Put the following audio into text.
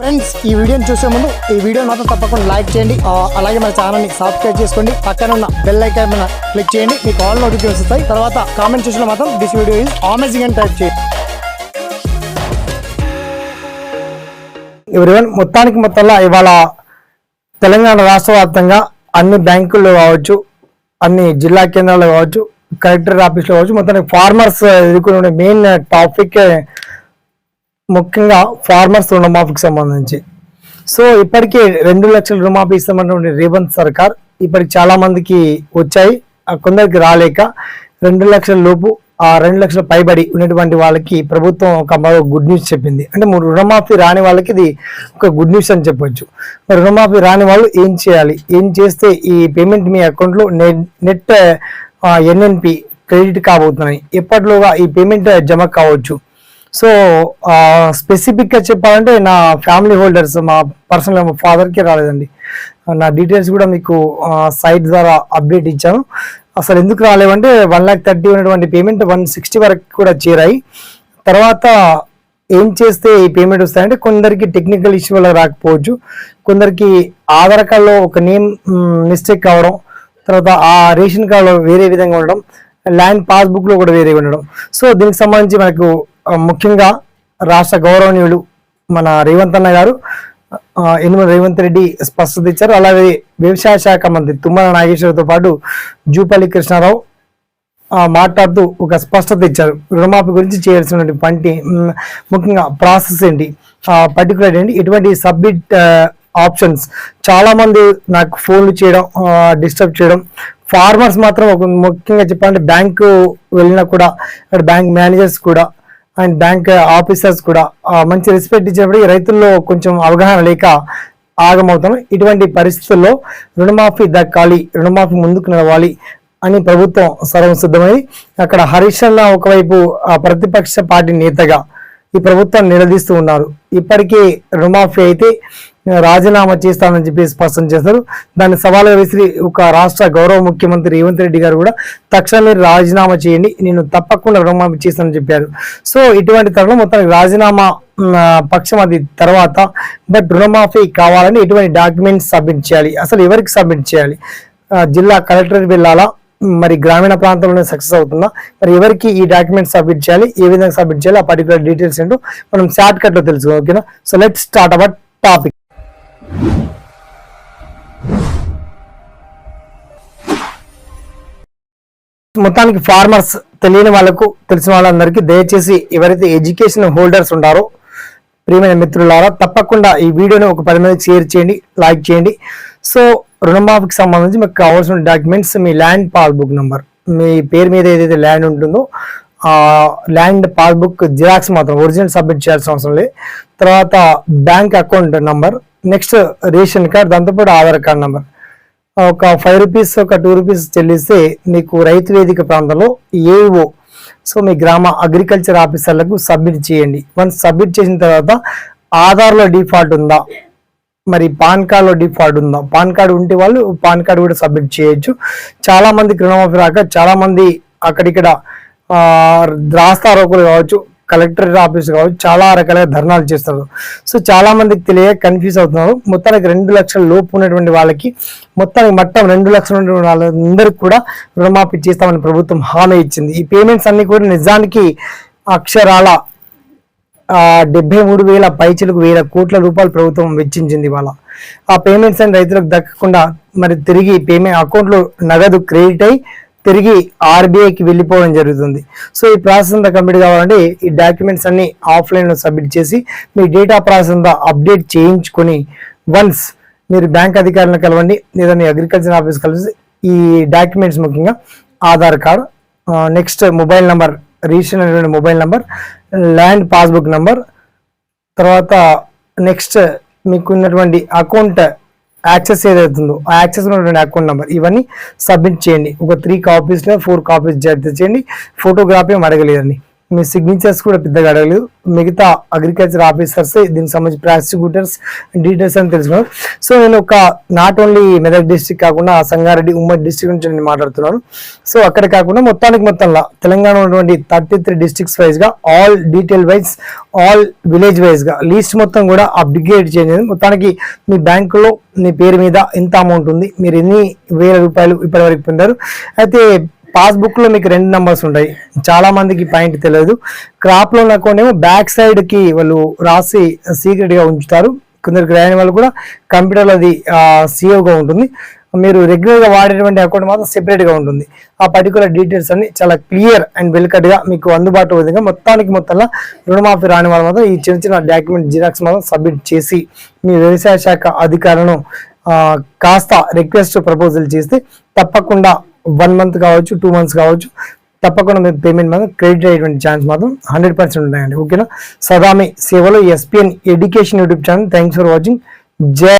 Friends ఈ వీడియోని చూసే ముందు ఈ వీడియో మాత్రం తప్పకుండా లైక్ చేయండి. అలాగే మన ఛానల్ని సబ్స్క్రైబ్ చేసుకోండి. పక్కన ఉన్న బెల్ ఐకాన్ మీద క్లిక్ చేయండి. మీకు ఆల్ నోటిఫికేషన్ వస్తాయి. తర్వాత కామెంట్ చూసిన మాత్రం దిస్ వీడియో ఈజ్ అమేజింగ్ అని టైప్ చేయండి. ఎవరివన్ మొత్తానికి మొత్తంలో ఇవాళ తెలంగాణ రాష్ట్ర వ్యాప్తంగా అన్ని బ్యాంకుల్లో కావచ్చు అన్ని జిల్లా కేంద్రాల్లో కావచ్చు కలెక్టర్ ఆఫీస్లో కావచ్చు మొత్తానికి ఫార్మర్స్ ఎదుర్కొనే మెయిన్ టాపిక్ ముఖ్యంగా ఫార్మర్స్ రుణమాఫీకి సంబంధించి. సో ఇప్పటికే రెండు లక్షల రుణమాఫీ ఇస్తామన్నటువంటి రేవంత్ సర్కార్ ఇప్పటికి చాలా మందికి వచ్చాయి. ఆ కొందరికి రాలేక రెండు లక్షల లోపు ఆ రెండు లక్షల పైబడి ఉన్నటువంటి వాళ్ళకి ప్రభుత్వం ఒక మరో గుడ్ న్యూస్ చెప్పింది. అంటే రుణమాఫీ రాని వాళ్ళకి ఇది ఒక గుడ్ న్యూస్ అని చెప్పొచ్చు. మరి రుణమాఫీ రాని వాళ్ళు ఏం చేయాలి? ఏం చేస్తే ఈ పేమెంట్ మీ అకౌంట్లో నెట్ నెట్ ఎన్ఎన్పి క్రెడిట్ కాబోతున్నాయి? ఎప్పటిలోగా ఈ పేమెంట్ జమ కావచ్చు? సో స్పెసిఫిక్గా చెప్పాలంటే నా ఫ్యామిలీ హోల్డర్స్ మా పర్సనల్ మా ఫాదర్కి రాలేదండి. నా డీటెయిల్స్ కూడా మీకు సైట్ ద్వారా అప్డేట్ ఇచ్చాను. అసలు ఎందుకు రాలేవంటే వన్ ల్యాక్ థర్టీ ఉన్నటువంటి పేమెంట్ వన్ సిక్స్టీ వరకు కూడా చేరాయి. తర్వాత ఏం చేస్తే ఈ పేమెంట్ వస్తాయంటే కొందరికి టెక్నికల్ ఇష్యూ వల్ల రాకపోవచ్చు. కొందరికి ఆధార్ కార్డులో ఒక నేమ్ మిస్టేక్ కావడం తర్వాత ఆ రేషన్ కార్డులో వేరే విధంగా ఉండడం ల్యాండ్ పాస్బుక్లో కూడా వేరే ఉండడం. సో దీనికి సంబంధించి మనకు ముఖ్యంగా రాష్ట్ర గౌరవనీయులు మన రేవంత్ అన్న గారు ఎనిమిది రేవంత్ రెడ్డి స్పష్టత ఇచ్చారు. అలాగే వ్యవసాయ శాఖ మంత్రి తుమ్మల నాగేశ్వరతో పాటు జూపల్లి కృష్ణారావు మాట్లాడుతూ ఒక స్పష్టత ఇచ్చారు. రుణమాఫీ గురించి చేయాల్సినటువంటి పంటి ముఖ్యంగా ప్రాసెస్ ఏంటి పర్టికులర్ ఏంటి ఇటువంటి సబ్మిట్ ఆప్షన్స్ చాలా మంది నాకు ఫోన్లు చేయడం డిస్టర్బ్ చేయడం ఫార్మర్స్ మాత్రం ఒక ముఖ్యంగా చెప్పాలంటే బ్యాంకు వెళ్ళినా కూడా అక్కడ బ్యాంక్ మేనేజర్స్ కూడా అండ్ బ్యాంక్ ఆఫీసర్స్ కూడా మంచి రెస్పెక్ట్ ఇచ్చినప్పుడు రైతుల్లో కొంచెం అవగాహన లేక ఆగమవుతాం ఇటువంటి పరిస్థితుల్లో రుణమాఫీ దక్కాలి రుణమాఫీ ముందుకు నడవాలి అని ప్రభుత్వం సర్వసిద్ధమై అక్కడ హరీష్ అన్న ఒకవైపు ఆ ప్రతిపక్ష పార్టీ నేతగా ఈ ప్రభుత్వం నిలదీస్తూ ఉన్నారు. ఇప్పటికీ రుణమాఫీ అయితే రాజీనామా చేస్తానని చెప్పి స్పష్టం చేశారు. దాన్ని సవాలుగా విసిరి ఒక రాష్ట్ర గౌరవ ముఖ్యమంత్రి రేవంత్ రెడ్డి గారు కూడా తక్షణమే రాజీనామా చేయండి నేను తప్పకుండా రుణమాఫీ చేస్తానని చెప్పారు. సో ఇటువంటి తరుణం మొత్తానికి రాజీనామా పక్షం అది తర్వాత బట్ రుణమాఫీ కావాలని ఎటువంటి డాక్యుమెంట్స్ సబ్మిట్ చేయాలి. అసలు ఎవరికి సబ్మిట్ చేయాలి? జిల్లా కలెక్టర్ వెళ్ళాలా? మరి గ్రామీణ ప్రాంతంలోనే సక్సెస్ అవుతుందా? మరి ఎవరికి ఈ డాక్యుమెంట్ సబ్మిట్ చేయాలి? ఏ విధంగా సబ్మిట్ చేయాలి? ఆ పర్టికులర్ డీటెయిల్స్ ఏంటో మనం షార్ట్ కట్లో తెలుసుకో ఓకేనా? So let start our topic. మొత్తానికి ఫార్మర్స్ తెలియని వాళ్ళకు తెలిసిన వాళ్ళందరికీ దయచేసి ఎవరైతే ఎడ్యుకేషన్ హోల్డర్స్ ఉంటారో ప్రియమైన మిత్రులారా తప్పకుండా ఈ వీడియోని ఒక పది మంది షేర్ చేయండి లైక్ చేయండి. సో రుణమాఫీకి సంబంధించి మీకు కావాల్సిన డాక్యుమెంట్స్ మీ ల్యాండ్ పాస్బుక్ నెంబర్ మీ పేరు మీద ఏదైతే ల్యాండ్ ఉంటుందో ఆ ల్యాండ్ పాస్బుక్ జిరాక్స్ మాత్రం ఒరిజినల్ సబ్మిట్ చేయాల్సిన అవసరం లేదు. తర్వాత bank account number next ration card దాంతోపాటు ఆధార్ కార్డ్ నెంబర్ ఒక ఫైవ్ రూపీస్ ఒక టూ రూపీస్ చెల్లిస్తే మీకు రైతు వేదిక ప్రాంతంలో ఏఓ సో మీ గ్రామ అగ్రికల్చర్ ఆఫీసర్లకు సబ్మిట్ చేయండి. వన్స్ సబ్మిట్ చేసిన తర్వాత ఆధార్లో డిఫాల్ట్ ఉందా? మరి పాన్ కార్డ్లో డిఫాల్ట్ ఉందా? పాన్ కార్డు ఉంటే వాళ్ళు పాన్ కార్డు కూడా సబ్మిట్ చేయొచ్చు. చాలామంది రుణమాఫీ రాక చాలామంది అక్కడిక్కడ ఆ, రాస్తా రోకులు కావచ్చు కలెక్టర్ ఆఫీస్ కావచ్చు చాలా రకాలుగా ధర్నాలు చేస్తారు సో చాలా మందికి తెలియ కన్ఫ్యూజ్ అవుతున్నారు. మొత్తానికి రెండు లక్షల లోపు ఉన్నటువంటి వాళ్ళకి మొత్తానికి మొత్తం రెండు లక్షల ఉన్నటువంటి వాళ్ళందరికీ కూడా రుణమాఫీ చేస్తామని ప్రభుత్వం హామీ ఇచ్చింది. ఈ పేమెంట్స్ అన్ని కూడా నిజానికి అక్షరాల డెబ్బై మూడు వేల పైచలకు వేల కోట్ల రూపాయలు ప్రభుత్వం వెచ్చించింది ఇవాళ. ఆ పేమెంట్స్ అని రైతులకు దక్కకుండా మరి తిరిగి పేమెంట్ అకౌంట్లో నగదు క్రెడిట్ అయి తిరిగి ఆర్బీఐకి వెళ్ళిపోవడం జరుగుతుంది. సో ఈ ప్రాసెస్ అంతా కంప్లీట్ కావాలంటే ఈ డాక్యుమెంట్స్ అన్ని ఆఫ్లైన్లో సబ్మిట్ చేసి మీ డేటా ప్రాసెస్ అంతా అప్డేట్ చేయించుకొని వన్స్ మీరు బ్యాంక్ అధికారులను కలవండి లేదా మీ అగ్రికల్చర్ ఆఫీస్ కలిసి ఈ డాక్యుమెంట్స్ ముఖ్యంగా Aadhaar card next mobile number register అయినటువంటి mobile number land passbook number తర్వాత నెక్స్ట్ మీకు ఉన్నటువంటి అకౌంట్ యాక్సెస్ ఏదైతుందో ఆ యాక్సెస్ ఉన్నటువంటి అకౌంట్ నెంబర్ ఇవన్నీ సబ్మిట్ చేయండి. ఒక త్రీ కాపీస్లో ఫోర్ కాపీస్ చేయండి. ఫోటోగ్రాఫీ ఏం అడగలేదండి. మీ సిగ్నేచర్స్ కూడా పెద్దగా అడగలేదు. మిగతా అగ్రికల్చర్ ఆఫీసర్స్ దీనికి సంబంధించి ప్రాసిక్యూటర్స్ డీటెయిల్స్ అని తెలుసుకున్నాను సో నేను ఒక నాట్ ఓన్లీ మెదక్ డిస్టిక్ కాకుండా సంగారెడ్డి ఉమ్మడి డిస్టిక్ నుంచి నేను మాట్లాడుతున్నాను. సో అక్కడ కాకుండా మొత్తానికి మొత్తంలో తెలంగాణ ఉన్నటువంటి థర్టీ త్రీ డిస్ట్రిక్ట్స్ వైజ్గా all detail wise all village వైజ్గా లీస్ట్ మొత్తం కూడా అప్డేట్ చేయండి మొత్తానికి మీ బ్యాంకులో మీ పేరు మీద ఎంత అమౌంట్ ఉంది మీరు ఎన్ని వేల రూపాయలు ఇప్పటివరకు పొందారు? అయితే పాస్బుక్లో మీకు రెండు నంబర్స్ ఉంటాయి. చాలా మందికి పాయింట్ తెలియదు. క్రాప్ లోన్ అకౌంట్ ఏమో బ్యాక్ సైడ్కి వాళ్ళు రాసి సీక్రెట్గా ఉంచుతారు. కొందరికి రాయని వాళ్ళు కూడా కంప్యూటర్లో అది సేవ్గా ఉంటుంది. మీరు రెగ్యులర్గా వాడేటువంటి అకౌంట్ మాత్రం సెపరేట్గా ఉంటుంది. ఆ పర్టికులర్ డీటెయిల్స్ అన్ని చాలా క్లియర్ అండ్ వెల్కట్గా మీకు అందుబాటులో విధంగా మొత్తానికి మొత్తంలో రుణమాఫీ రాని వాళ్ళు మాత్రం ఈ చిన్న చిన్న డాక్యుమెంట్ జిరాక్స్ మాత్రం సబ్మిట్ చేసి మీ వ్యవసాయ శాఖ అధికారులను కాస్త రిక్వెస్ట్ ప్రపోజల్ చేస్తే తప్పకుండా వన్ మంత్ కావచ్చు టూ మంత్స్ కావచ్చు తప్పకుండా మీరు పేమెంట్ మాత్రం క్రెడిట్ అయ్యేటువంటి ఛాన్స్ మాత్రం హండ్రెడ్ పర్సెంట్ ఉంటాయండి. ఓకేనా సదామి సేవలో SPN education YouTube channel thanks for watching జై